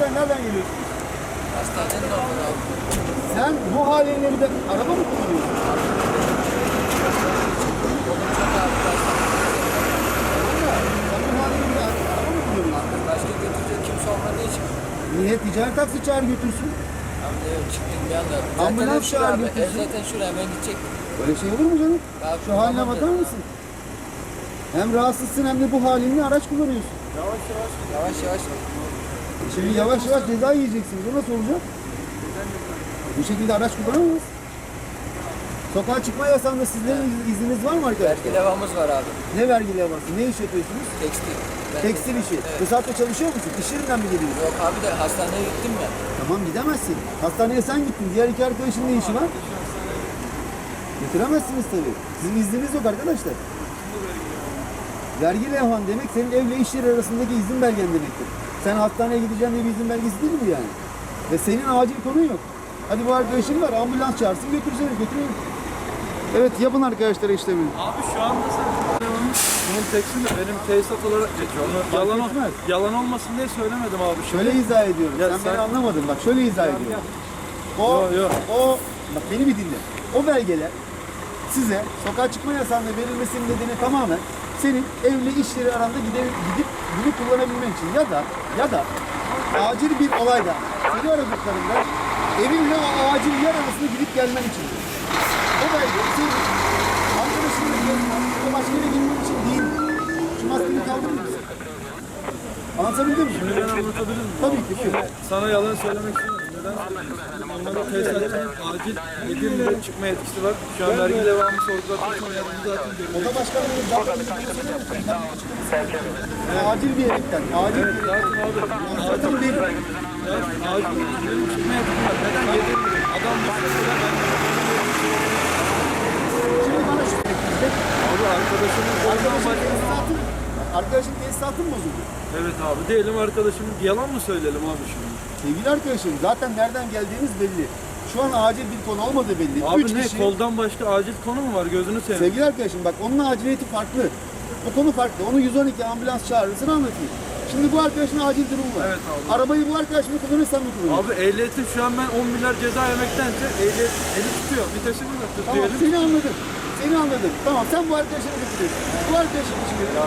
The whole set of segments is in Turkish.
hastane nereden geliyorsun? Hastanenin orada abi. Sen bu halinle bir de araba mı kullanıyorsun? Sen bu halinle bir de araba mı kullanıyorsun? başka götürecek kimse olmadığı için. Niye ticari taksi çağır götürsün? Abi de yok çıktım bir anda. Ambulans Zaten şuraya çağır abi. götürsün. E, zaten şuraya ben gidecek. Öyle şey olur mu canım? Abi, Şu haline bakar mısın? Hem rahatsızsın hem de bu halinle araç kullanıyorsun. Yavaş yavaş. Yavaş yavaş. Şimdi yavaş yavaş ceza yiyeceksin. Bu nasıl olacak? Bu şekilde araç kullanamaz. Sokağa çıkma yasağında sizlerin iz- izniniz var mı arkadaşlar? Vergi levhamız var abi. Ne vergi levhası? Ne iş yapıyorsunuz? Tekstil. Ben- Tekstil işi. Bu saatte çalışıyor musun? İş yerinden mi geliyorsun? Yok abi de hastaneye gittim ya. Tamam gidemezsin. Hastaneye sen gittin. Diğer iki arkadaşın ne işi var? Götüremezsiniz tabii. Sizin izniniz yok arkadaşlar. Vergi levhan demek senin evle iş yeri arasındaki izin belgen demektir. Sen hastaneye gideceğin diye bir izin belgesi değil bu yani. Ve senin acil konun yok. Hadi bu arkadaşın var ambulans çağırsın götürsene götürüyorum. Evet yapın arkadaşlar işlemini. Abi şu anda sen benim tekstil de benim tesisat olarak geçiyor. Onu yalan, etmez. yalan olmasın diye söylemedim abi. Şimdi Şöyle izah ediyorum. Ya sen, sen- beni anlamadın. Bak şöyle izah ediyorum. O, Yo, yo. o, bak beni bir dinle. O belgeler size sokağa çıkma yasağında verilmesinin nedeni tamamen senin evle iş yeri aranda gidip, gidip bunu kullanabilmen için ya da ya da acil bir olayda seni aradıklarında evinle acil yer arasında gidip gelmen için. O belge senin arkadaşınla gezmen, ya başka yere gitmen için değil. Şu maskeyi kaldırır mısın? Anlatabildim mi? ben anlatabilir miyim? Tabii ki buyur. Sana yalan söylemek istemiyorum. Normalde tesisatçının acil 7 yılda çıkma yetkisi var. Şu an vergi devamı sorgulatmak için yanımda zaten görüyorum. Oda başkanlığının zaten bir? Acil bir yemekten, acil bir Zaten Zaten değil. ya, acil benim çıkma yetkim var. Neden 7 yıl? Adam bir süre ben Şimdi bana şu Abi arkadaşın başka... tesisatı, arkadaşın tesisatı mı bozuldu? Evet abi diyelim arkadaşımın yalan mı söyleyelim abi şimdi? Sevgili arkadaşım, zaten nereden geldiğiniz belli. Şu an acil bir konu olmadığı belli. Abi Üç ne kişi, koldan başka acil konu mu var gözünü seveyim. sevgili arkadaşım bak onun aciliyeti farklı. O konu farklı. Onu 112 ambulans çağırırsın anlatayım. Şimdi bu arkadaşın acil durumu var. Evet abi. Arabayı bu arkadaş mı kullanır sen mi kullanırsın? Abi ehliyetim şu an ben 10 milyar ceza yemektense ehliyet eli tutuyor. Vitesimi de tut Tamam seni anladım. Seni anladım. Tamam sen bu arkadaşını götürüyorsun. Bu arkadaşın işi görüyor.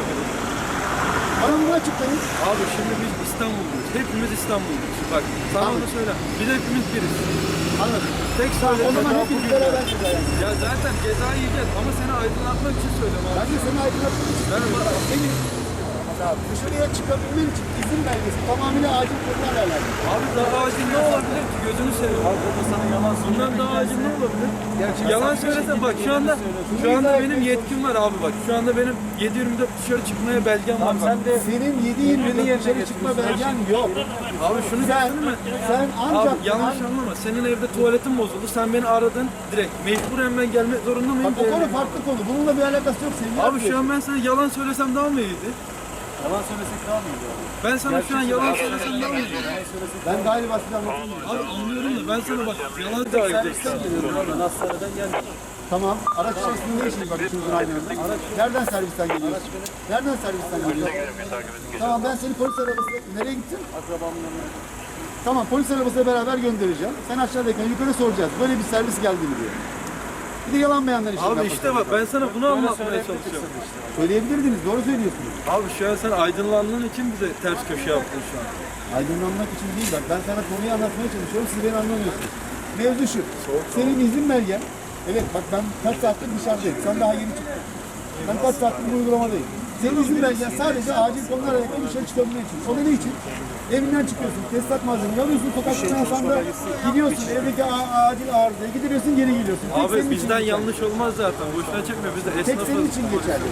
Bana bunu açıklayın. Abi şimdi biz İstanbulluyuz. Hepimiz İstanbulluyuz. Bak sana Anladım. onu söyle. Biz hepimiz biriz. Anladım. Tek O söylediğim zaman hepimiz beraber ceza. Ya zaten ceza yiyeceğiz ama seni aydınlatmak için söylüyorum abi. Ben de seni aydınlatmak için Ben Senin dışarıya çıkabilmen için izin belgesi tamamıyla acil konularla alakalı. Abi daha acil ne olabilir ki? Gözünü seveyim. Abi burada sana yalan Bundan daha acil ne olabilir? yalan söylesen bak şu anda şu anda benim yetkim var abi bak. Şu anda benim 7-24 dışarı çıkmaya belgem var. Sen de Senin 7 20 dışarı çıkma belgen yok. Abi şunu Sen, düşünme. sen ancak Abi yanlış anlama. Senin evde tuvaletin bozuldu. Sen beni aradın direkt. Mecburen ben gelmek zorunda mıyım? Bak o konu farklı konu. Bununla bir alakası yok senin. Abi şu an ben sana yalan söylesem daha mı iyiydi? Yalan söylesek daha mı iyi? Ben sana şu an yalan söylesem daha mı iyiydi? Ben galiba size anlatayım. Abi anlıyorum da ben sana bak yalan söyleyeceksin. Ben hastaneden geldim. Tamam. Araç içerisinde ne işiniz var üçünüzün aynı anda? Nereden servisten geliyorsun? Nereden servisten geliyorsun? Tamam ben seni polis arabasına... Nereye gittin? Akrabamın yanına. Tamam polis arabasıyla beraber göndereceğim. Sen aşağıdayken yukarı soracağız. Böyle bir servis geldi mi diye. Bir de yalan beyanlar işini Abi işte bak ben sana bunu anlatmaya çalışıyorum. Söyleyebilirdiniz. Doğru söylüyorsunuz. Abi şu an sen aydınlandığın için bize ters köşe yaptın şu an. Aydınlanmak için değil bak. Ben sana konuyu anlatmaya çalışıyorum. Siz beni anlamıyorsunuz. Mevzu şu. Senin izin belgen. Evet bak ben kaç saattir dışarıdayım. Sen daha yeni çıktın. Ben kaç saattir bu uygulamadayım. Senin belgen sadece acil konularla alakalı dışarı çıkabilmek için. O da ne için? Evinden çıkıyorsun, tesisat malzemeni alıyorsun, sokak çıkarsan gidiyorsun, evdeki a- acil arızaya gidiyorsun, geri geliyorsun. Tek senin Abi için bizden geçerli. yanlış olmaz zaten. Boşuna çekme biz de Tek senin için geçerli.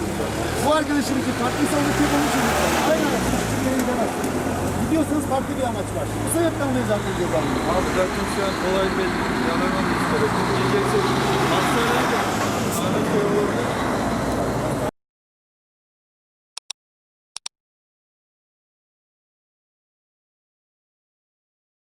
Bu arkadaşın için farklıysa onun için onun için geçerli. Aynı hiç için geri gidemezsin. Gidiyorsanız farklı bir amaç var. Bu sebepten zaten ceza alıyor. Abi zaten şu an olay belli. Yalan olmuş. Diyeceksek hastaneye de.